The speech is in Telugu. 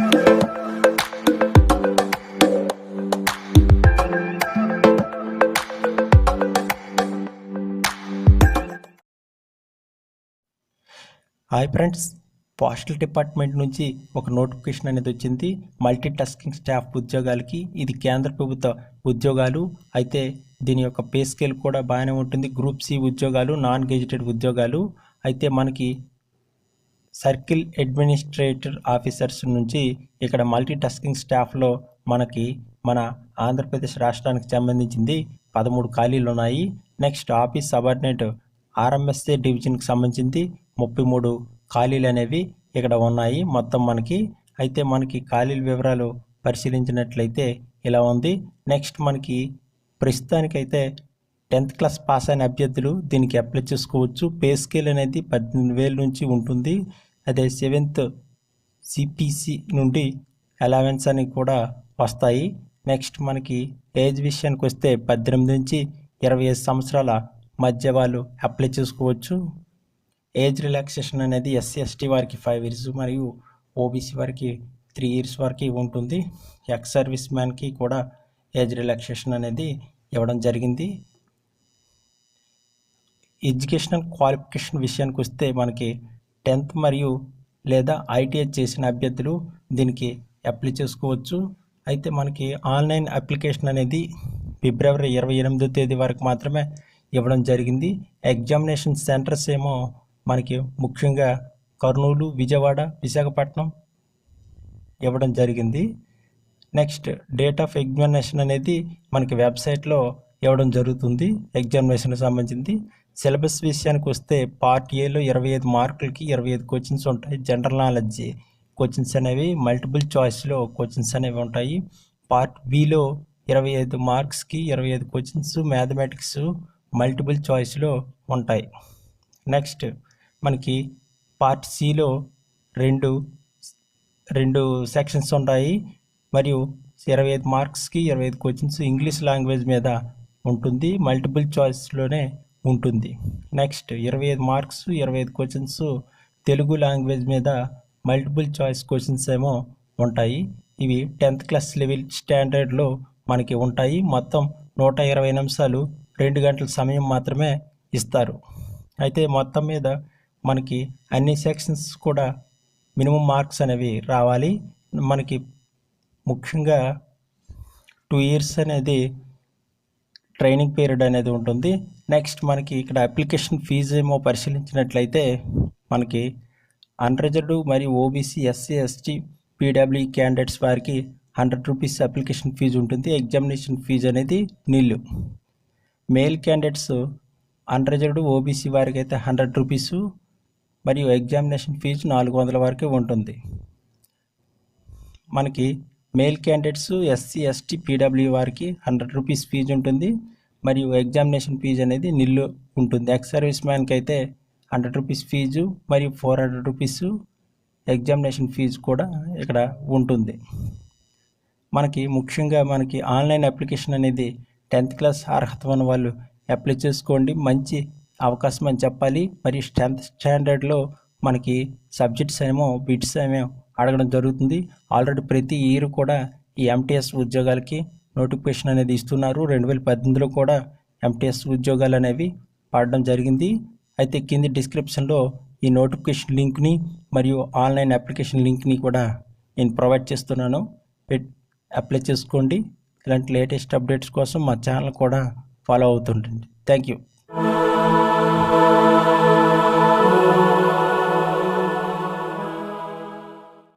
Hi friends. పోస్టల్ డిపార్ట్మెంట్ నుంచి ఒక నోటిఫికేషన్ అనేది వచ్చింది. మల్టీ టాస్కింగ్ స్టాఫ్ ఉద్యోగాలకి. ఇది కేంద్ర ప్రభుత్వ ఉద్యోగాలు. అయితే దీని యొక్క పే స్కేల్ కూడా బాగానే ఉంటుంది. గ్రూప్ సి ఉద్యోగాలు నాన్ గెజిటెడ్ ఉద్యోగాలు. అయితే మనకి సర్కిల్ అడ్మినిస్ట్రేటర్ ఆఫీసర్స్ నుంచి ఇక్కడ మల్టీటాస్కింగ్ స్టాఫ్లో మనకి మన ఆంధ్రప్రదేశ్ రాష్ట్రానికి సంబంధించింది పదమూడు ఖాళీలు ఉన్నాయి. నెక్స్ట్ ఆఫీస్ సబార్డినేట్ ఆర్ఎంఎస్ఏ డివిజన్కి సంబంధించింది ముప్పై మూడు ఖాళీలు అనేవి ఇక్కడ ఉన్నాయి. మొత్తం మనకి అయితే మనకి ఖాళీల వివరాలు పరిశీలించినట్లయితే ఇలా ఉంది. నెక్స్ట్ మనకి ప్రస్తుతానికైతే టెన్త్ క్లాస్ పాస్ అయిన అభ్యర్థులు దీనికి అప్లై చేసుకోవచ్చు. పే స్కేల్ అనేది పద్దెనిమిది వేల నుంచి ఉంటుంది. అదే సెవెంత్ సిపిసి నుండి అలవెన్స్ అని కూడా వస్తాయి. నెక్స్ట్ మనకి ఏజ్ విషయానికి వస్తే పద్దెనిమిది నుంచి ఇరవై ఐదు సంవత్సరాల మధ్య వాళ్ళు అప్లై చేసుకోవచ్చు. ఏజ్ రిలాక్సేషన్ అనేది ఎస్సీ ఎస్టీ వారికి ఫైవ్ ఇయర్స్ మరియు ఓబీసీ వారికి త్రీ ఇయర్స్ వరకు ఉంటుంది. ఎక్స్ సర్వీస్ మ్యాన్కి కూడా ఏజ్ రిలాక్సేషన్ అనేది ఇవ్వడం జరిగింది. ఎడ్యుకేషనల్ క్వాలిఫికేషన్ విషయానికి వస్తే మనకి టెన్త్ మరియు లేదా ఐటీఐ చేసిన అభ్యర్థులు దీనికి అప్లై చేసుకోవచ్చు. అయితే మనకి ఆన్లైన్ అప్లికేషన్ అనేది ఫిబ్రవరి ఇరవై ఎనిమిదో తేదీ వరకు మాత్రమే ఇవ్వడం జరిగింది. ఎగ్జామినేషన్ సెంటర్స్ ఏమో మనకి ముఖ్యంగా కర్నూలు విజయవాడ విశాఖపట్నం ఇవ్వడం జరిగింది. నెక్స్ట్ డేట్ ఆఫ్ ఎగ్జామినేషన్ అనేది మనకి వెబ్సైట్లో ఇవ్వడం జరుగుతుంది. ఎగ్జామినేషన్కి సంబంధించింది. సిలబస్ విషయానికి వస్తే పార్ట్ ఏలో ఇరవై ఐదు మార్కులకి ఇరవై ఐదు క్వశ్చన్స్ ఉంటాయి. జనరల్ నాలెడ్జ్ క్వశ్చన్స్ అనేవి మల్టిపుల్ చాయిస్లో క్వశ్చన్స్ అనేవి ఉంటాయి. పార్ట్ బిలో ఇరవై ఐదు మార్క్స్కి ఇరవై ఐదు క్వశ్చన్స్ మ్యాథమెటిక్స్ మల్టిపుల్ చాయిస్లో ఉంటాయి. నెక్స్ట్ మనకి పార్ట్ సిలో రెండు రెండు సెక్షన్స్ ఉంటాయి. మరియు ఇరవై ఐదు మార్క్స్కి ఇరవై ఐదు క్వశ్చన్స్ ఇంగ్లీష్ లాంగ్వేజ్ మీద ఉంటుంది. మల్టిపుల్ చాయిస్లోనే ఉంటుంది. నెక్స్ట్ ఇరవై ఐదు మార్క్స్ ఇరవై ఐదు క్వశ్చన్స్ తెలుగు లాంగ్వేజ్ మీద మల్టిపుల్ చాయిస్ క్వశ్చన్స్ ఏమో ఉంటాయి. ఇవి టెన్త్ క్లాస్ లెవెల్ స్టాండర్డ్లో మనకి ఉంటాయి. మొత్తం నూట ఇరవై నిమిషాలు రెండు గంటల సమయం మాత్రమే ఇస్తారు. అయితే మొత్తం మీద మనకి అన్ని సెక్షన్స్ కూడా మినిమం మార్క్స్ అనేవి రావాలి. మనకి ముఖ్యంగా టూ ఇయర్స్ అనేది ట్రైనింగ్ పీరియడ్ అనేది ఉంటుంది. నెక్స్ట్ మనకి ఇక్కడ అప్లికేషన్ ఫీజు ఏమో పరిశీలించినట్లయితే మనకి అన్రిజర్వ్డ్ మరియు OBC SC ST PW candidates వారికి హండ్రెడ్ రూపీస్ అప్లికేషన్ ఫీజు ఉంటుంది. ఎగ్జామినేషన్ ఫీజు అనేది నీళ్ళు మేల్ క్యాండిడేట్స్ అన్రిజర్వ్డ్ ఓబీసీ వారికి అయితే హండ్రెడ్ రూపీసు మరియు ఎగ్జామినేషన్ ఫీజు నాలుగు వందల వరకే ఉంటుంది. మనకి male candidates SC ST PW వారికి హండ్రెడ్ రూపీస్ ఫీజు ఉంటుంది. మరియు ఎగ్జామినేషన్ ఫీజు అనేది నిల్లు ఉంటుంది. ఎక్స్ సర్వీస్ మ్యాన్కి అయితే హండ్రెడ్ రూపీస్ ఫీజు మరియు four hundred rupees examination fee కూడా ఇక్కడ ఉంటుంది. మనకి ముఖ్యంగా మనకి ఆన్లైన్ అప్లికేషన్ అనేది టెన్త్ క్లాస్ అర్హత ఉన్న వాళ్ళు అప్లై చేసుకోండి. మంచి అవకాశం అని చెప్పాలి. మరియు టెన్త్ స్టాండర్డ్లో మనకి సబ్జెక్ట్స్ ఏమో బిట్స్ ఏమో అడగడం జరుగుతుంది. ఆల్రెడీ ప్రతి ఇయర్ కూడా ఈ ఎంటీఎస్ ఉద్యోగాలకి నోటిఫికేషన్ అనేది ఇస్తున్నారు. రెండు వేల పద్దెనిమిదిలో కూడా ఎంటీఎస్ ఉద్యోగాలు అనేవి పడడం జరిగింది. అయితే కింది డిస్క్రిప్షన్లో ఈ నోటిఫికేషన్ లింక్ని మరియు ఆన్లైన్ అప్లికేషన్ లింక్ని కూడా నేను ప్రొవైడ్ చేస్తున్నాను. అప్లై చేసుకోండి. ఇలాంటి లేటెస్ట్ అప్డేట్స్ కోసం మా ఛానల్ కూడా ఫాలో అవుతుంటుంది థ్యాంక్ యూ.